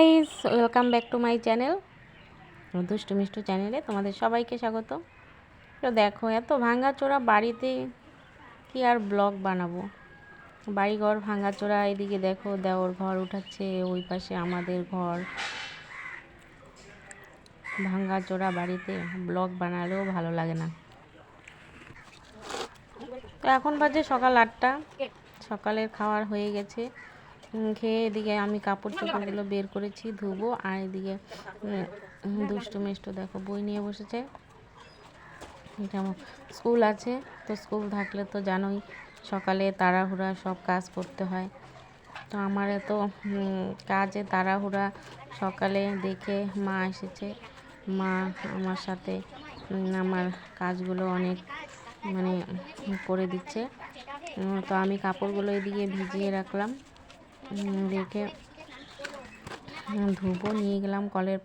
Guys welcome back to my channel Dushtu Mishtu চ্যানেলে তোমাদের সবাইকে স্বাগত। তো দেখো, এত ভাঙাচোরা বাড়িতে কি আর ব্লগ বানাবো? বাড়িঘর ভাঙাচোরা, এদিকে দেখো দেওর ঘর উঠাচ্ছে, ওই পাশে আমাদের ঘর। ভাঙাচোরা বাড়িতে ব্লগ বানালেও ভালো লাগে না। তো এখন বাজে সকাল আটটা, সকালের খাওয়ার হয়ে গেছে। খেয়ে এদিকে আমি কাপড় চোপড়গুলো বের করেছি, ধুবো, আর এদিকে দুষ্টু মিষ্টু দেখো বই নিয়ে বসেছে। যেমন স্কুল আছে, তো স্কুল থাকলে তো জানোই, সকালে তাড়াহুড়া সব কাজ করতে হয়। তো আমার এত কাজে তাড়াহুড়া সকালে দেখে মা এসেছে। মা আমার সাথে আমার কাজগুলো অনেক মানে করে দিচ্ছে। তো আমি কাপড়গুলো এদিকে ভিজিয়ে রাখলাম। রেখে ধুবো নিয়ে গেলাম কলের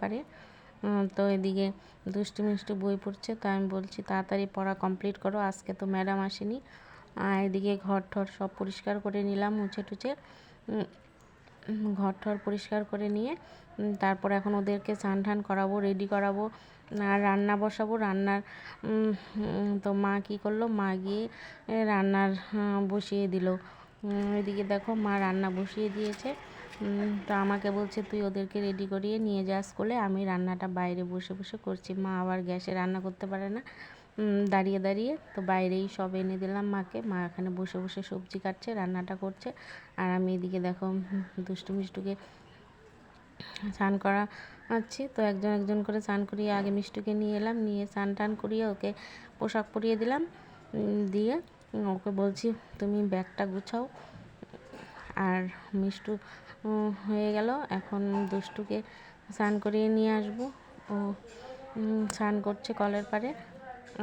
উম, তো এদিকে দুষ্টু মিষ্টি বই পড়ছে তো আমি বলছি তাড়াতাড়ি পড়া কমপ্লিট করো আজকে তো ম্যাডাম আসেনি। আর এদিকে ঘর ঠর সব পরিষ্কার করে নিলাম মুছে টুছে। ঘর ঠর পরিষ্কার করে নিয়ে তারপর এখন ওদেরকে স্নান টান করাবো রেডি করাবো আর রান্না বসাবো। রান্নার তো মা কী করল? মা গিয়ে রান্নার বসিয়ে দিল। এদিকে দেখো মা রান্না বসিয়ে দিয়েছে। তো আমাকে বলছে, তুই ওদেরকে রেডি করিয়ে নিয়ে যা স্কুলে, আমি রান্নাটা বাইরে বসে বসে করছি। মা আবার গ্যাসে রান্না করতে পারে না। দাঁড়িয়ে দাঁড়িয়ে তো বাইরেই সব এনে দিলাম মাকে। মা এখানে বসে বসে সবজি কাটছে, রান্নাটা করছে। আর আমি এদিকে দেখো, দুষ্টু মিষ্টুকে স্নান করা আছি তো একজন একজন করে স্নান করিয়ে আগে মিষ্টুকে নিয়ে এলাম। নিয়ে স্নান টান করিয়ে ওকে পোশাক পরিয়ে দিলাম। দিয়ে ওকে বলছি, তুমি ব্যাগটা গুছাও। আর মিষ্টু হয়ে গেল। এখন দুষ্টুকে স্নান করিয়ে নিয়ে আসব। ও স্নান করছে কলের পাড়ে।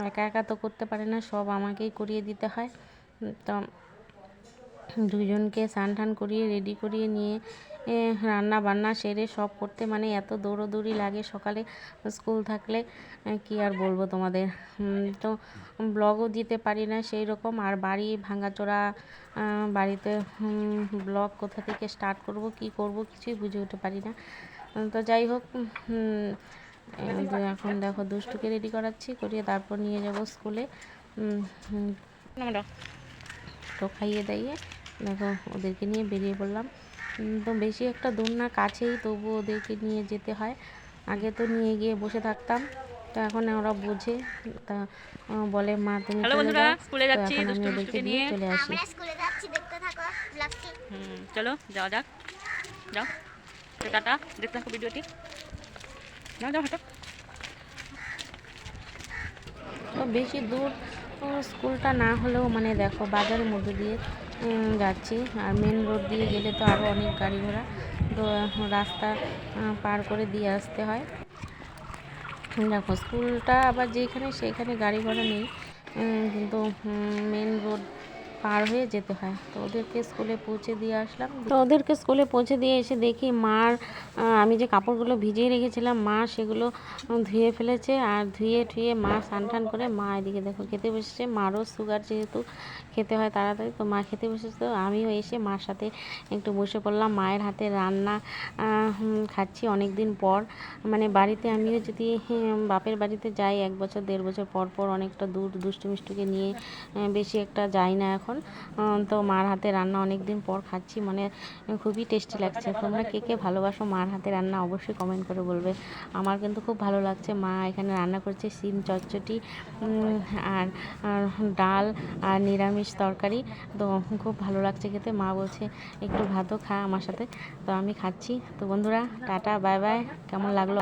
একা একা তো করতে পারে না, সব আমাকেই করিয়ে দিতে হয়। তো দুজনকে স্নান টান করিয়ে রেডি করিয়ে নিয়ে রান্না বান্না সেরে সব করতে মানে এত দৌড়োদৌড়ি লাগে সকালে স্কুল থাকলে কি আর বলব তোমাদের? তো ব্লগও দিতে পারি না সেই রকম আর বাড়ি ভাঙাচোরা বাড়িতে ব্লগ কোথা থেকে স্টার্ট করব কি করব কিছুই বুঝে উঠতে পারি না। তো যাই হোক এখন দেখো দুষ্টুকে রেডি করাচ্ছি করিয়ে তারপর নিয়ে যাব স্কুলে। তো খাইয়ে দাইয়ে দেখো ওদেরকে নিয়ে বেরিয়ে পড়লাম। তো বেশি একটা দূর না কাছেই তবু ওদেরকে নিয়ে যেতে হয়। আগে তো নিয়ে গিয়ে বসে থাকতাম তো এখন ওরা বোঝে তা বলে মা তুমি চলে যাও। স্কুলে যাচ্ছি আমি ওদেরকে নিয়ে চলে আসি। আমরা স্কুলে যাচ্ছি দেখতে থাকো ব্লগটি হুম চলো যাওয়া যাক। যাও তো টাটা দেখতে থাকো ভিডিওটি। যাও যাও হাঁটো। তো বেশি দূর স্কুলটা না হলেও মানে দেখো বাজারের মধ্যে দিয়ে যাচ্ছি। আর মেন রোড দিয়ে গেলে তো আরও অনেক গাড়ি ঘোড়া। তো, রাস্তা পার করে দিয়ে আসতে হয়। দেখো স্কুলটা আবার যেখানে সেইখানে গাড়ি ঘোড়া নেই। কিন্তু মেন রোড পার হয়ে যেতে হয়। তো ওদেরকে স্কুলে পৌঁছে দিয়ে আসলাম। তো ওদেরকে স্কুলে পৌঁছে দিয়ে এসে দেখি মার আমি যে কাপড়গুলো ভিজিয়ে রেখেছিলাম, মা সেগুলো ধুয়ে ফেলেছে আর ধুয়ে ঠুয়ে মা স্নান টান করে মা এদিকে দেখো খেতে বসেছে। মারও সুগার যেহেতু খেতে হয় তাড়াতাড়ি, তো মা খেতে বসেছে। তো আমিও এসে মার সাথে একটু বসে পড়লাম। মায়ের হাতে রান্না খাচ্ছি অনেক দিন পর। মানে বাড়িতে আমিও যদি বাপের বাড়িতে যাই, এক বছর, দেড় বছর পর পর অনেকটা দূর দুষ্টু মিষ্টুকে নিয়ে বেশি একটা যাই না এখন। উম, তো মার হাতে রান্না অনেক দিন পর খাচ্ছি মানে খুবই টেস্টি লাগছে। তোমরা কে কে ভালোবাসো মার হাতে রান্না অবশ্যই কমেন্ট করে বলবে। আমার কিন্তু খুব ভালো লাগছে মা এখানে রান্না করছে সিম চচ্চটি আর ডাল আর নিরামিষ তরকারি। তো খুব ভালো লাগছে খেতে। মা বলছে একটু ভাতও খা আমার সাথে। তো আমি খাচ্ছি। তো বন্ধুরা টাটা বাই বাই। কেমন লাগল?